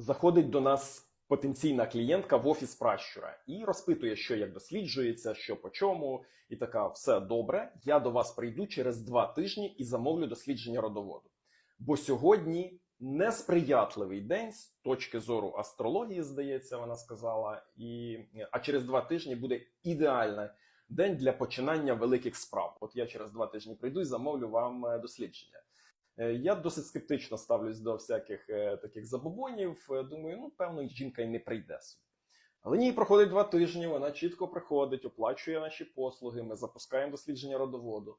Заходить до нас потенційна клієнтка в офіс пращура і розпитує, що як досліджується, що по чому, і така все добре. Я до вас прийду через два тижні і замовлю дослідження родоводу. Бо сьогодні несприятливий день з точки зору астрології, здається, вона сказала. І а через два тижні буде ідеальний день для починання великих справ. От я через два тижні прийду і замовлю вам е, дослідження. Е, Я досить скептично ставлюсь до всяких е, таких забобонів. Е, Думаю, ну певно, жінка й не прийде собі. Але ні, проходить два тижні, вона чітко приходить, оплачує наші послуги, ми запускаємо дослідження родоводу.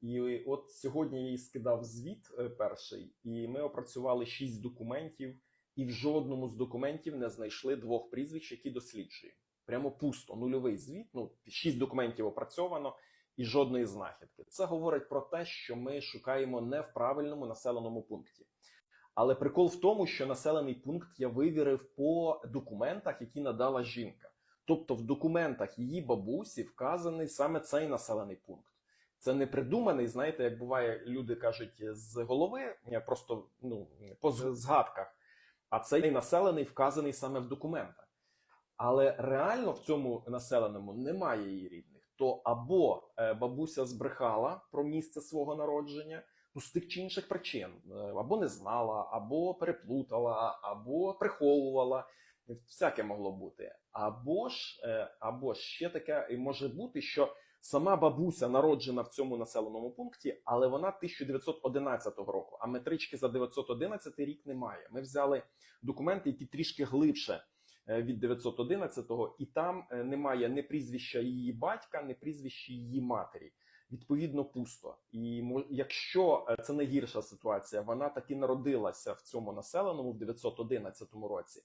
І от сьогодні я їй скидав звіт перший, і ми опрацювали шість документів, і в жодному з документів не знайшли двох прізвищ, які досліджуємо. Прямо пусто, нульовий звіт. Ну, шість документів опрацьовано і жодної знахідки. Це говорить про те, що ми шукаємо не в правильному населеному пункті. Але прикол в тому, що населений пункт я вивірив по документах, які надала жінка. Тобто в документах її бабусі вказаний саме цей населений пункт. Це не придуманий, знаєте, як буває, люди кажуть з голови, просто ну, по згадках, а цей населений вказаний саме в документах. Але реально в цьому населеному немає її рідних. То або е, бабуся збрехала про місце свого народження, ну, з тих чи інших причин, Е, або не знала, або переплутала, або приховувала. Всяке могло бути. Або ж, е, або ж ще таке може бути, що сама бабуся народжена в цьому населеному пункті, але вона 1911 року, а метрички за 911 рік немає. Ми взяли документи, які трішки глибше від 911-го, і там е, немає ні прізвища її батька, ні прізвища її матері. Відповідно, пусто. І якщо е, це найгірша ситуація, вона таки народилася в цьому населеному в 911 році,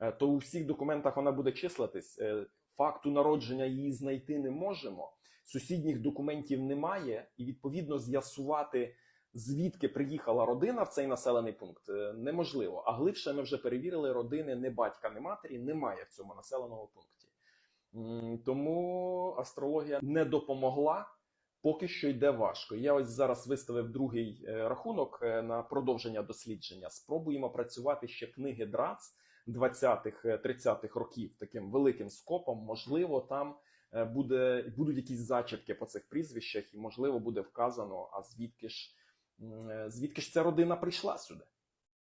е, то у всіх документах вона буде числитись. Е, Факту народження її знайти не можемо. Сусідніх документів немає, і відповідно з'ясувати, звідки приїхала родина в цей населений пункт, е, неможливо. А глибше ми вже перевірили родини не батька, не матері, немає в цьому населеному пункті. Тому астрологія не допомогла. Поки що йде важко. Я ось зараз виставив другий е, рахунок е, на продовження дослідження. Спробуємо працювати ще книги ДРАЦ 20-х, е, 30-х років таким великим скопом. Можливо, там буде будуть якісь зачіпки по цих прізвищах, і можливо буде вказано, а звідки ж звідки ж ця родина прийшла сюди.